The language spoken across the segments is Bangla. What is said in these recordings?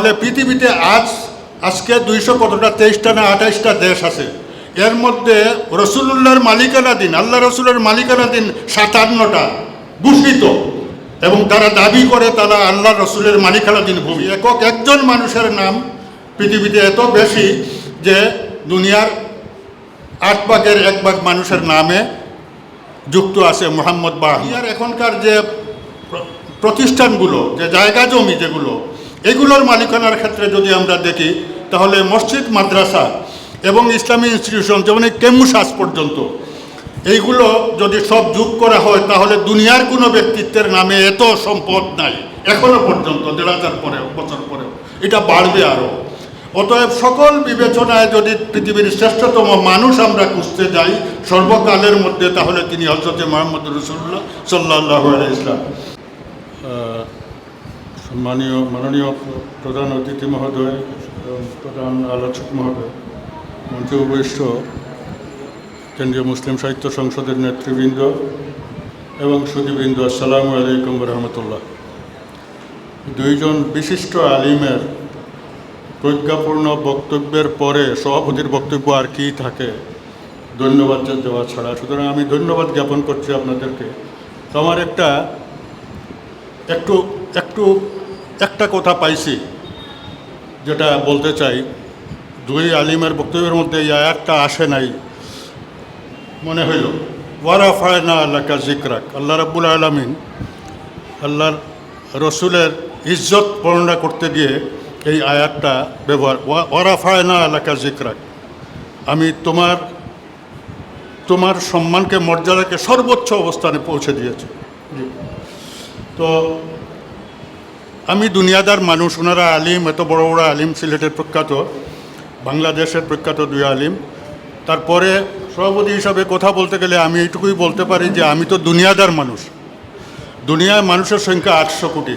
তাহলে পৃথিবীতে আজ, আজকে দুইশো কতটা, তেইশটা না আঠাইশটা দেশ আছে। এর মধ্যে রসুল্লাহর মালিকানাধীন আল্লাহ রসুলের মালিকানাধীন সাতান্নটা ঘোষিত এবং তারা দাবি করে তারা আল্লাহ রসুলের মালিকানাধীন ভূমি। একক একজন মানুষের নাম পৃথিবীতে এত বেশি যে দুনিয়ার আট ভাগের এক ভাগ মানুষের নামে যুক্ত আছে মোহাম্মদ বাহ। আর এখনকার যে প্রতিষ্ঠানগুলো, যে জায়গা জমি যেগুলো এগুলোর মালিকানার ক্ষেত্রে যদি আমরা দেখি, তাহলে মসজিদ, মাদ্রাসা এবং ইসলামী ইনস্টিটিউশন যেমন এই কেমুসাস পর্যন্ত, এইগুলো যদি সব যোগ করা হয়, তাহলে দুনিয়ার কোনো ব্যক্তিত্বের নামে এত সম্পদ নাই, এখনও পর্যন্ত, দেড় হাজার পরেও, বছর পরেও। এটা বাড়বে আরও অতএব সকল বিবেচনায় যদি পৃথিবীর শ্রেষ্ঠতম মানুষ আমরা খুঁজতে যাই, সর্বকালের মধ্যে, তাহলে তিনি হজরতে মোহাম্মদ রসুল্লাহ সাল্লাহ ইসলাম সম্মানীয় মাননীয় প্রধান অতিথি মহোদয় প্রধান আলোচক মহোদয় মঞ্চে উপবিষ্ট কেন্দ্রীয় মুসলিম সাহিত্য সংসদের নেতৃবৃন্দ এবং সুদীবৃন্দ আসসালামু আলাইকুম রহমতুল্লাহ দুইজন বিশিষ্ট আলিমের প্রজ্ঞাপূর্ণ বক্তব্যের পরে সভাপতির বক্তব্য আর কি থাকে, ধন্যবাদ দেওয়া ছাড়া। সুতরাং আমি ধন্যবাদ জ্ঞাপন করছি আপনাদেরকে। তো আমার একটা, একটু একটু একটা কথা পাইছি, যেটা বলতে চাই। দুই আলিমের বক্তব্যের মধ্যে এই আয়াতটা আসে নাই। মনে হইল, ওয়ারা ফায়না আল্লাহকা জিকরাক আল্লাহ রাব্বুল আলমিন আল্লাহর রসুলের ইজ্জত বর্ণনা করতে গিয়ে এই আয়াতটা ব্যবহার ওয়ারা ফায়না আল্লাহকা জিকরাক আমি তোমার তোমার সম্মানকে, মর্যাদাকে সর্বোচ্চ অবস্থানে পৌঁছে দিয়েছি। তো আমি দুনিয়াদার মানুষ, ওনারা আলিম, এত বড় বড় আলিম সিলেটের প্রখ্যাত, বাংলাদেশের প্রখ্যাত দুই আলিম। তারপরে সভাপতি হিসাবে কথা বলতে গেলে আমি এইটুকুই বলতে পারি যে আমি তো দুনিয়াদার মানুষ। দুনিয়ায় মানুষের সংখ্যা আটশো কোটি।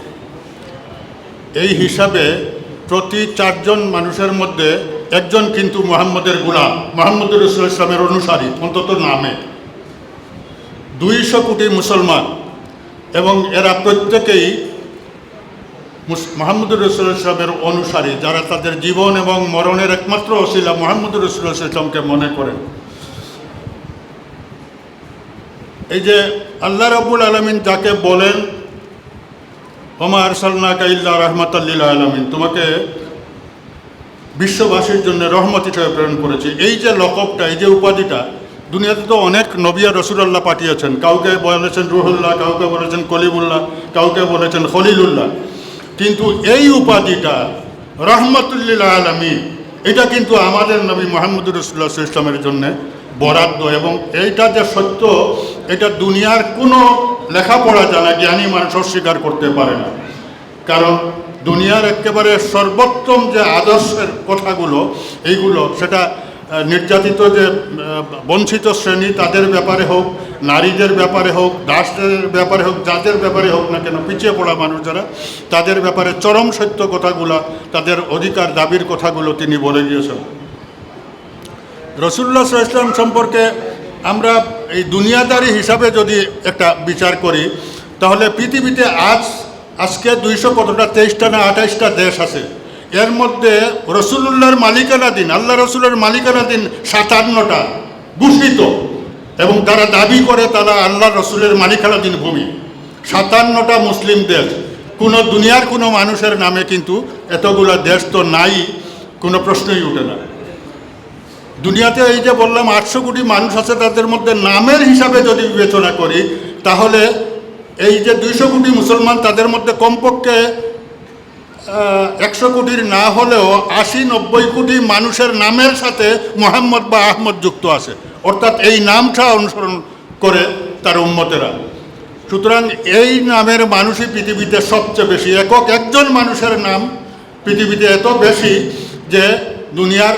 এই হিসাবে প্রতি চারজন মানুষের মধ্যে একজন কিন্তু মোহাম্মদের গুলাম, মোহাম্মদুর রসুল ইসলামের অনুসারী, অন্তত নামে। দুইশো কোটি মুসলমান। এবং এরা প্রত্যেকেই মোহাম্মদুর রসুল ইসলামের অনুসারী, যারা তাদের জীবন এবং মরণের একমাত্র অশিলা মোহাম্মদুর রসুল ইসলামকে মনে করেন। এই যে আল্লাহ রাবুল আলমিন যাকে বলেন ওমার সাল্লা কাইল্লা রহমতাল্লিল আলমিন তোমাকে বিশ্ববাসীর জন্য রহমত হিসেবে প্রেরণ করেছি। এই যে লকবটা এই যে উপাধিটা, দুনিয়াতে তো অনেক নবিয়া রসুলাল্লাহ পাঠিয়েছেন। কাউকে বলেছেন রুহুল্লাহ, কাউকে বলেছেন কলিমুল্লাহ, কাউকে বলেছেন খলিলুল্লাহ। কিন্তু এই উপাধিটা রহমতুল্লিল আলমী এটা কিন্তু আমাদের নবী মোহাম্মদুর রসুল্লাহ ইসলামের জন্য বরাদ্দ এবং এইটা যে সত্য, এটা দুনিয়ার কোনো লেখাপড়া জানা, জ্ঞানী মানুষ অস্বীকার করতে পারে না। কারণ দুনিয়ার একেবারে সর্বোত্তম যে আদর্শের কথাগুলো, এইগুলো, সেটা নির্যাতিত যে বঞ্চিত শ্রেণি, তাদের ব্যাপারে হোক, নারীদের ব্যাপারে হোক, দাসদের ব্যাপারে হোক যাদের ব্যাপারে হোক না কেন, পিছিয়ে পড়া মানুষ যারা, তাদের ব্যাপারে চরম সত্য কথাগুলো, তাদের অধিকার দাবির কথাগুলো তিনি বলে গিয়েছেন রসুল্লাহ ইসলাম সম্পর্কে আমরা এই দুনিয়াদারি হিসাবে যদি একটা বিচার করি, তাহলে পৃথিবীতে আজ, আজকে দুইশো কতটা, তেইশটা না আঠাইশটা দেশ আছে। এর মধ্যে রসুল্লাহর মালিকানাধীন আল্লাহ রসুলের মালিকানাধীন সাতান্নটা ঘোষিত এবং তারা দাবি করে তারা আল্লাহ রসুলের মালিকানাধীন ভূমি। সাতান্নটা মুসলিম দেশ। কোনো দুনিয়ার কোনো মানুষের নামে কিন্তু এতগুলো দেশ তো নাই, কোনো প্রশ্নই উঠে না। দুনিয়াতে এই যে বললাম, আটশো কোটি মানুষ আছে, তাদের মধ্যে নামের হিসাবে যদি বিবেচনা করি, তাহলে এই যে দুইশো কোটি মুসলমান, তাদের মধ্যে কমপক্ষে একশো কোটির না হলেও আশি, নব্বই কোটি মানুষের নামের সাথে মোহাম্মদ বা আহমদ যুক্ত আছে। অর্থাৎ এই নামটা অনুসরণ করে তার উম্মতেরা। সুতরাং এই নামের মানুষই পৃথিবীতে সবচেয়ে বেশি একক। একজন মানুষের নাম পৃথিবীতে এত বেশি যে দুনিয়ার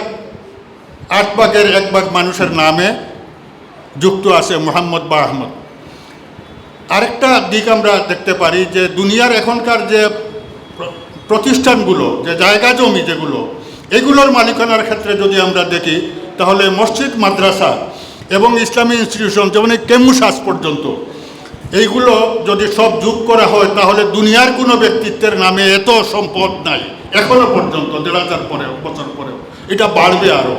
আট ভাগের এক ভাগ মানুষের নামে যুক্ত আছে মোহাম্মদ বা আহমদ। আরেকটা দিক আমরা দেখতে পারি যে দুনিয়ার এখনকার যে প্রতিষ্ঠানগুলো, যে জায়গা জমি যেগুলো, এগুলোর মালিকানার ক্ষেত্রে যদি আমরা দেখি, তাহলে মসজিদ, মাদ্রাসা এবং ইসলামী ইনস্টিটিউশন, যেমন কেমুসাস পর্যন্ত, এইগুলো যদি সব যোগ করা হয়, তাহলে দুনিয়ার কোনো ব্যক্তিত্বের নামে এত সম্পদ নাই, এখনও পর্যন্ত, দেড় হাজার পরেও, বছর পরেও, এটা বাড়বে আরও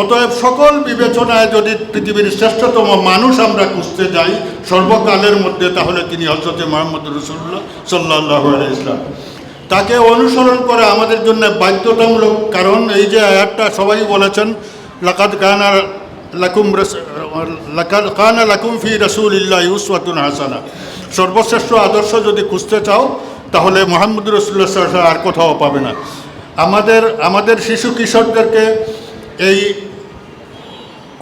অতএব সকল বিবেচনায় যদি পৃথিবীর শ্রেষ্ঠতম মানুষ আমরা খুঁজতে যাই, সর্বকালের মধ্যে, তাহলে তিনি হজরতে মোহাম্মদ রসুল্লাহ সাল্লাহ ইসলাম তাকে অনুসরণ করা আমাদের জন্য বাধ্যতামূলক, কারণ এই যে আয়াতটা সবাই বলেছেন, লাকাদ কানা লাকুম লাকাদ কানা লাকুম ফি রসুল ইল্লাহ ইউসওয়াতুন হাসানা। সর্বশ্রেষ্ঠ আদর্শ যদি খুঁজতে চাও, তাহলে মোহাম্মদ রসুল্লাহ আর কোথাও পাবে না। আমাদের আমাদের শিশু কিশোরদেরকে এই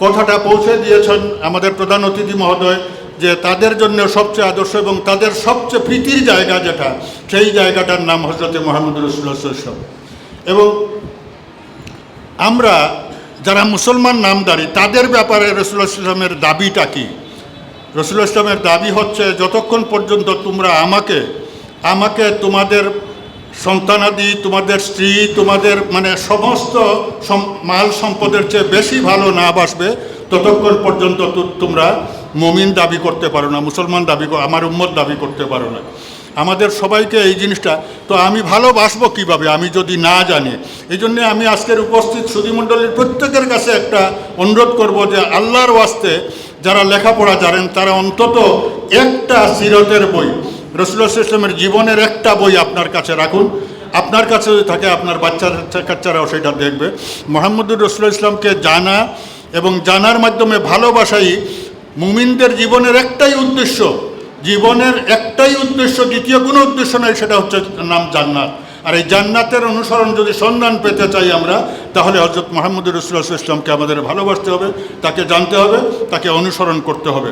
কথাটা পৌঁছে দিয়েছেন আমাদের প্রধান অতিথি মহোদয় যে তাদের জন্য সবচেয়ে আদর্শ এবং তাদের সবচেয়ে প্রীতির জায়গা যেটা, সেই জায়গাটার নাম হজরতে মোহাম্মদ রসুল্লাহ এবং আমরা যারা মুসলমান নামদারি, তাদের ব্যাপারে রসুল্লাহ ইসলামের দাবিটা কি? রসুল্লাহ ইসলামের দাবি হচ্ছে, যতক্ষণ পর্যন্ত তোমরা আমাকে আমাকে তোমাদের সন্তানাদি, তোমাদের স্ত্রী, তোমাদের মানে সমস্ত মাল সম্পদের চেয়ে বেশি ভালো না বাসবে, ততক্ষণ পর্যন্ত তোমরা মমিন দাবি করতে পারো না, মুসলমান দাবি আমার উম্মত দাবি করতে পারো না। আমাদের সবাইকে এই জিনিসটা, তো আমি ভালোবাসবো কীভাবে? আমি যদি না জানি, এই জন্যে আমি আজকের উপস্থিত সুধীমণ্ডলীর প্রত্যেকের কাছে একটা অনুরোধ করব যে আল্লাহর ওয়াস্তে যারা লেখাপড়া জানেন, তারা অন্তত একটা সিরতের বই রসুল্লাহ ইসলামের জীবনের একটা বই আপনার কাছে রাখুন। আপনার কাছে যদি থাকে, আপনার বাচ্চা কাচ্চারাও সেটা দেখবে। মোহাম্মদুর রসুল্লাহ ইসলামকে জানা এবং জানার মাধ্যমে ভালোবাসাই মুমিনদের জীবনের একটাই উদ্দেশ্য, জীবনের একটাই উদ্দেশ্য, দ্বিতীয় কোনো উদ্দেশ্য নয় সেটা হচ্ছে নাম জান্নাত। আর এই জান্নাতের অনুসরণ যদি সন্ধান পেতে চাই আমরা, তাহলে হজরত মোহাম্মদ রসুল্লাহ ইসলামকে আমাদের ভালোবাসতে হবে, তাকে জানতে হবে, তাকে অনুসরণ করতে হবে।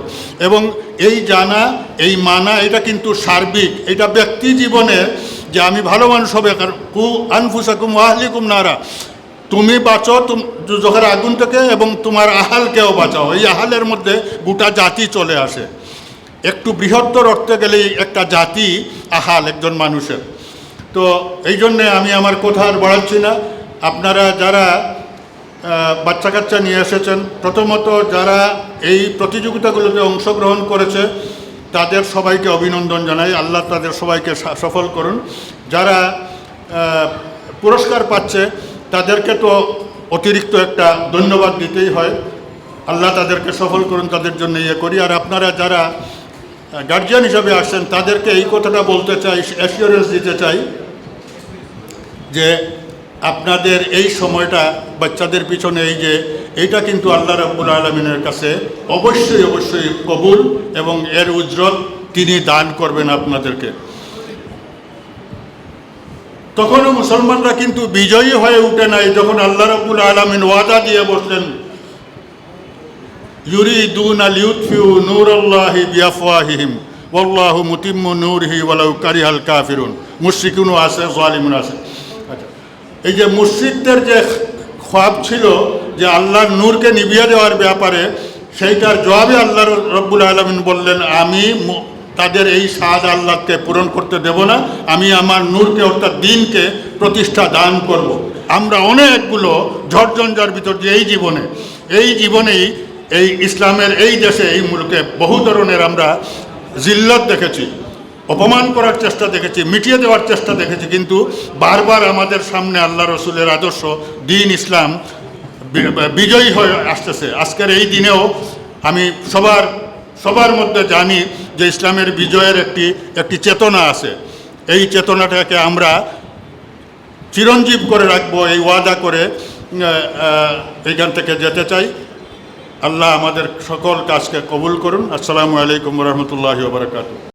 এবং এই জানা, এই মানা, এটা কিন্তু সার্বিক, এটা ব্যক্তি জীবনে যে আমি ভালো মানুষ হবে, কারণ কু আনফুসাকুম ওয়াহলিকুম নারা। তুমি বাঁচো যখন আগুন থেকে এবং তোমার আহালকেও বাঁচাও। এই আহালের মধ্যে গোটা জাতি চলে আসে। একটু বৃহত্তর অর্থে গেলেই একটা জাতি আহাল, একজন মানুষের। তো এই জন্যে আমি আমার কথা আর বাড়াচ্ছি না। আপনারা যারা বাচ্চা কাচ্চা নিয়ে এসেছেন, প্রথমত যারা এই প্রতিযোগিতাগুলোতে অংশগ্রহণ করেছে, তাদের সবাইকে অভিনন্দন জানাই। আল্লাহ তাদের সবাইকে সফল করুন। যারা পুরস্কার পাচ্ছে তাদেরকে তো অতিরিক্ত একটা ধন্যবাদ দিতেই হয়। আল্লাহ তাদেরকে সফল করুন, তাদের জন্য ইয়ে করি। আর আপনারা যারা গার্জিয়ান হিসাবে আসছেন, তাদেরকে এই কথাটা বলতে চাই অ্যাসিওরেন্স দিতে চাই যে আপনাদের এই সময়টা, বাচ্চাদের পিছনে এই যে, এইটা কিন্তু আল্লাহ রাব্বুল আলমিনের কাছে অবশ্যই অবশ্যই কবুল এবং এর উজ্জ্বল তিনি দান করবেন আপনাদেরকে। তখনও মুসলমানরা কিন্তু বিজয়ী হয়ে উঠে নাই যখন আল্লাহ রাব্বুল আলমিন ওয়াদা দিয়ে বসলেন, ইউরিদুন আছে আছে আচ্ছা এই যে যে খ্বাব ছিল যে আল্লাহর নূরকে নিভিয়ে দেওয়ার ব্যাপারে, সেইটার জবাবে আল্লাহ রব্বুল আলমিন বললেন, আমি তাদের এই স্বাদ আল্লাহকে পূরণ করতে দেব না আমি আমার নূরকে, অর্থাৎ দিনকে প্রতিষ্ঠা দান করব। আমরা অনেকগুলো ঝড়ঝঞ্ঝার ভিতর দিয়ে এই জীবনে, এই জীবনেই এই ইসলামের এই দেশে, এই মুলুকে বহু ধরনের আমরা জিল্লত দেখেছি, অপমান করার চেষ্টা দেখেছি, মিটিয়ে দেওয়ার চেষ্টা দেখেছি, কিন্তু বারবার আমাদের সামনে আল্লাহ রসুলের আদর্শ, দিন ইসলাম বিজয়ী হয়ে আসতেছে আজকের এই দিনেও আমি সবার সবার মধ্যে জানি যে ইসলামের বিজয়ের একটি একটি চেতনা আছে। এই চেতনাটাকে আমরা চিরঞ্জীব করে রাখব, এই ওয়াদা করে এইখান থেকে যেতে চাই। আল্লাহ আমাদের সকল কাজকে কবুল করুন। আসসালামু আলাইকুম রহমতুল্লাহ বারকাতু